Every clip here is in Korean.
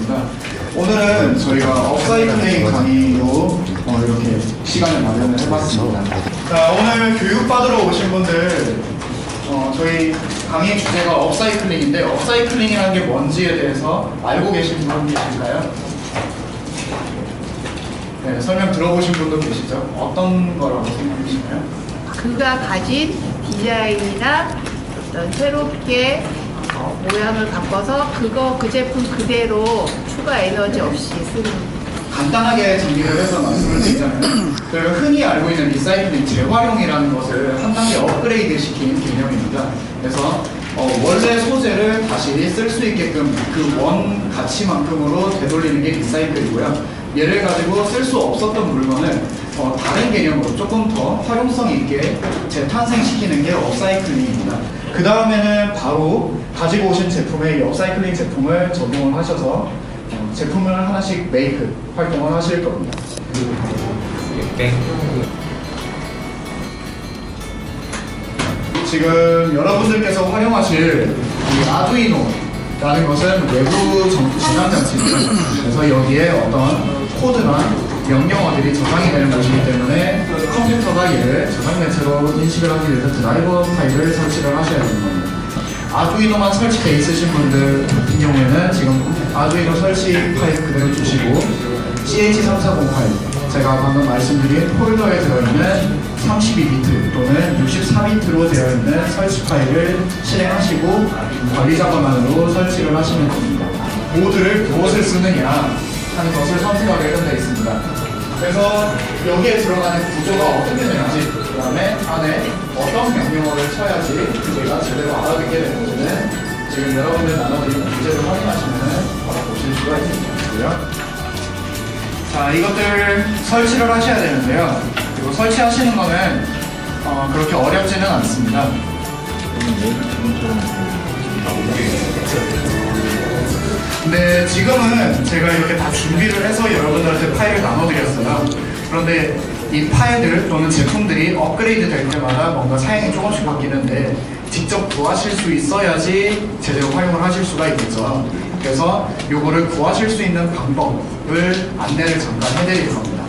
하겠습니다. 오늘은 저희가 업사이클링 강의로 어, 이렇게 시간을 마련을 해봤습니다. 자, 오늘 교육받으러 오신 분들 어, 저희 강의 주제가 업사이클링인데 업사이클링이라는 게 뭔지에 대해서 알고 계신 분 계실까요? 네, 설명 들어보신 분도 계시죠? 어떤 거라고 생각하시나요? 그가 가진 디자인이나 어떤 새롭게 어, 모양을 바꿔서 그거 그 제품 그대로 추가 에너지 없이 쓰는 간단하게 정리를 해서 말씀을 드리자면 저희가 흔히 알고 있는 리사이클링 재활용이라는 것을 한 단계 업그레이드 시킨 개념입니다. 그래서 어, 원래 소재를 다시 쓸 수 있게끔 그 원 가치만큼으로 되돌리는 게 리사이클이고요. 얘를 가지고 쓸 수 없었던 물건을 어, 다른 개념으로 조금 더 활용성 있게 재탄생시키는 게 업사이클링입니다. 그 다음에는 바로 가지고 오신 제품에 이 업사이클링 제품을 적용을 하셔서 어, 제품을 하나씩 메이크 활동을 하실 겁니다. 지금 여러분들께서 활용하실 이 아두이노라는 것은 외부 정- 저장 장치입니다. 그래서 여기에 어떤 코드나 명령어들이 저장이 되는 것이기 때문에 컴퓨터가 얘를 저장 매체로 인식을 하기 위해서 드라이버 파일을 설치를 하셔야 되는 겁니다. 아두이노만 설치되어 있으신 분들 같은 경우에는 지금 아두이노 설치 파일 그대로 주시고 CH340 파일 제가 방금 말씀드린 폴더에 들어있는 32비트 또는 64비트로 되어 있는 설치 파일을 실행하시고 관리 자료만으로 설치를 하시면 됩니다. 모드를 무엇을 쓰느냐 하는 것을 선택하게끔 되어 있습니다. 그래서 여기에 들어가는 구조가 어떻게 되는지 그 다음에 안에 어떤 명령어를 쳐야지 그제가 제대로 알아듣게 되는지는 지금 여러분들 나눠드린 문제를 확인하시면 바로 보실 수가 있습니다. 자, 이것들 설치를 하셔야 되는데요. 그리고 설치하시는 거는 어, 그렇게 어렵지는 않습니다. 근데 지금은 제가 이렇게 다 준비를 해서 여러분들한테 파일을 나눠드렸어요. 그런데 이 파일들 또는 제품들이 업그레이드 될 때마다 뭔가 사양이 조금씩 바뀌는데 직접 구하실 수 있어야지 제대로 활용을 하실 수가 있겠죠. 그래서 요거를 구하실 수 있는 방법을 안내를 잠깐 해드릴 겁니다.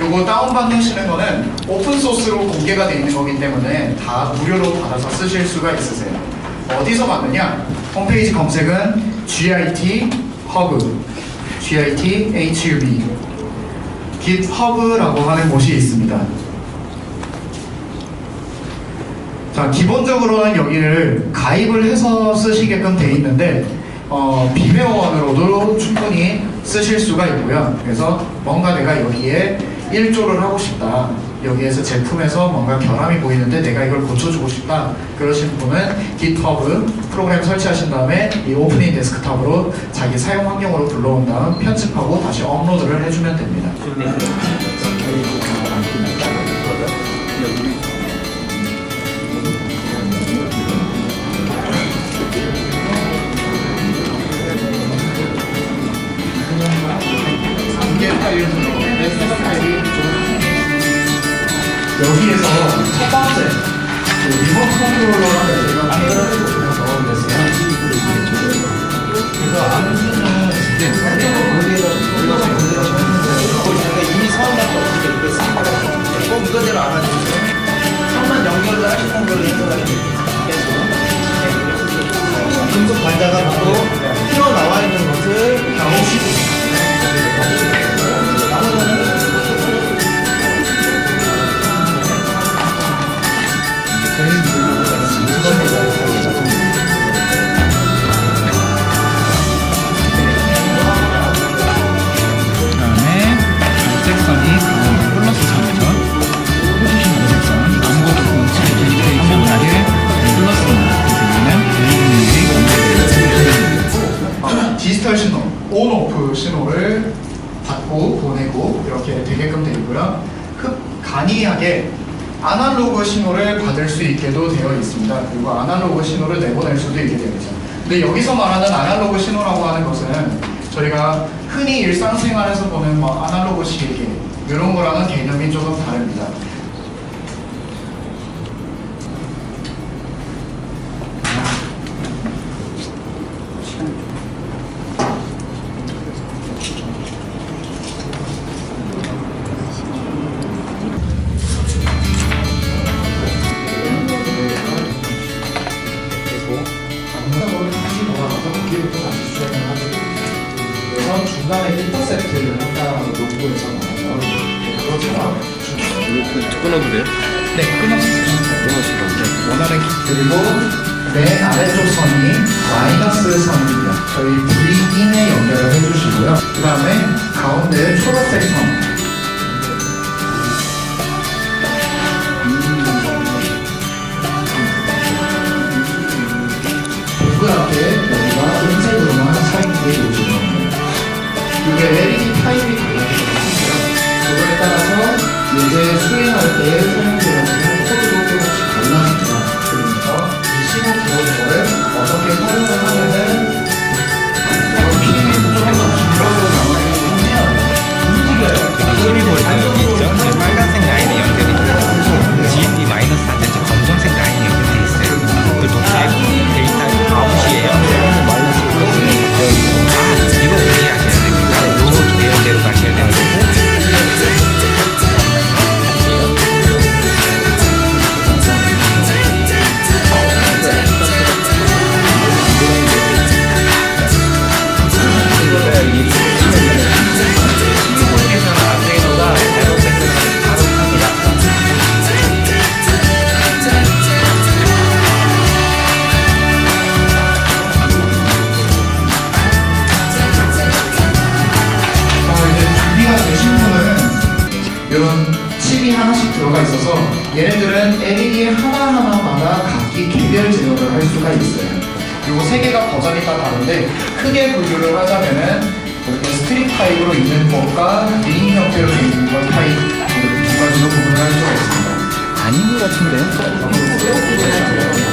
요거 다운받으시는 거는 오픈소스로 공개가 되어 있는 거기 때문에 다 무료로 받아서 쓰실 수가 있으세요. 어디서 받느냐? 홈페이지 검색은 GIT 허브, GIT HUB, GitHub라고 하는 곳이 있습니다. 자, 기본적으로는 여기를 가입을 해서 쓰시게끔 돼 있는데 어, 비회원으로도 충분히 쓰실 수가 있고요. 그래서 뭔가 내가 여기에 일조를 하고 싶다. 여기에서 제품에서 뭔가 결함이 보이는데 내가 이걸 고쳐주고 싶다. 그러신 분은 GitHub 프로그램 설치하신 다음에 이 오프닝 데스크탑으로 자기 사용 환경으로 불러온 다음 편집하고 다시 업로드를 해주면 됩니다. 단계 파일 들 그 리모트 컨트롤러라는 저희가 파일을 적어드렸어요. 그래서 안 쓰는 시스템, 이것을 그대로 적는데 이미 서울 갔다 어떻게 그랬습니다. 꼭 이거대로 알아주세요. 천만 연결을 하시는 걸로 생각 디지털 신호, 온, 오프 신호를 받고 보내고 이렇게 되게끔 되어 있고요. 흡 간이하게 아날로그 신호를 받을 수 있게도 되어 있습니다. 그리고 아날로그 신호를 내보낼 수도 있게 되어 있죠. 근데 여기서 말하는 아날로그 신호라고 하는 것은 저희가 흔히 일상생활에서 보는 뭐 아날로그 시계 이런 거랑은 개념이 조금 다릅니다. 끊어도 돼요? 네, 끊었어요. 끊어시죠. 원활하게 그리고 맨 아래쪽 선이 마이너스 선입니다. 저희 V인에 연결을 해주시고요. 그 다음에 가운데 초록색 선. 수 얘네들은 LED 하나하나마다 각기 개별 제어를 할 수가 있어요. 요거 세 개가 버전이 다 다른데 크게 분류를 하자면은 이렇게 스트립 타입으로 있는 것과 링 형태로 되어 있는 것 타입 두 가지로 구분을 할 수가 있습니다. 아닌 것 같은데? 일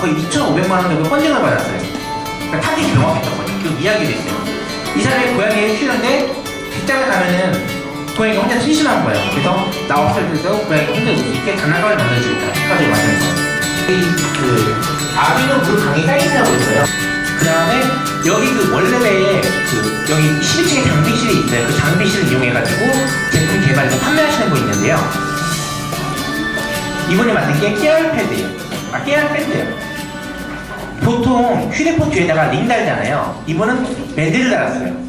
거의 2,500만 원 정도 펀딩을 받았어요. 그러니까 타겟이 명확했던 거죠. 그 이야기도 있어요. 이 사람이 고양이를 키우는데 직장을 가면은 고양이가 혼자 심심한 거예요. 그래서 나 없을 때도 고양이가 혼자 놀수 있게 장난감을 만들어주겠다. 가지고 만든 거예요. 이그 아비노 물 강의 사이트라고 있어요. 그 다음에 여기 그 원래의 그 여기 12층에 장비실이 있어요. 그 장비실을 이용해가지고 제품 개발해서 판매하시는 분 있는데요. 이번에 만든 게 깨알 패드예요. 아 깨알 패드예요. 보통 휴대폰 뒤에다가 링 달잖아요. 이번은 매드를 달았어요.